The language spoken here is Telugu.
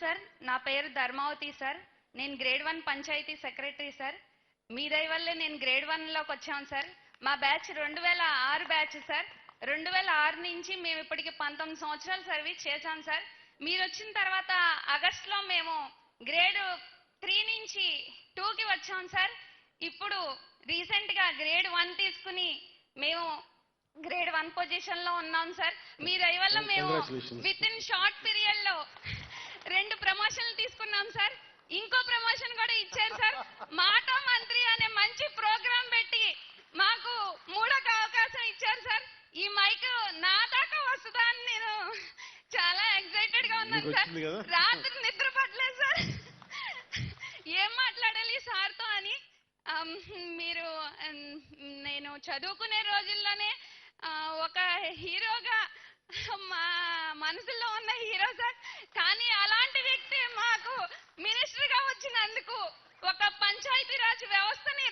సార్ నా పేరు ధర్మావతి సార్. నేను grade one panchayat secretary sir. మీ దయ వల్లే నేను గ్రేడ్ వన్లోకి వచ్చాను సార్. మా బ్యాచ్ రెండు వేల ఆరు బ్యాచ్ సార్. రెండు వేల ఆరు నుంచి మేము ఇప్పటికి పంతొమ్మిది సంవత్సరాలు సర్వీస్ చేశాం సార్. మీరు వచ్చిన తర్వాత ఆగస్టులో మేము గ్రేడ్ త్రీ నుంచి టూకి వచ్చాం సార్. ఇప్పుడు రీసెంట్గా గ్రేడ్ వన్ తీసుకుని మేము గ్రేడ్ వన్ పొజిషన్లో ఉన్నాం సార్. మీ దయ వల్ల మేము. With in short period sir వచ్చింది కదా? రాత్రి నిద్ర పట్టలేదు సార్. ఏం మాట్లాడాలి సార్తో అని. మీరు నేను చదువుకునే రోజుల్లోనే ఒక హీరోగా మా మనసులో ఉన్న హీరో సార్. కానీ అలాంటి వ్యక్తి మాకు మినిస్టర్గా వచ్చినందుకు ఒక పంచాయతీరాజ్ వ్యవస్థని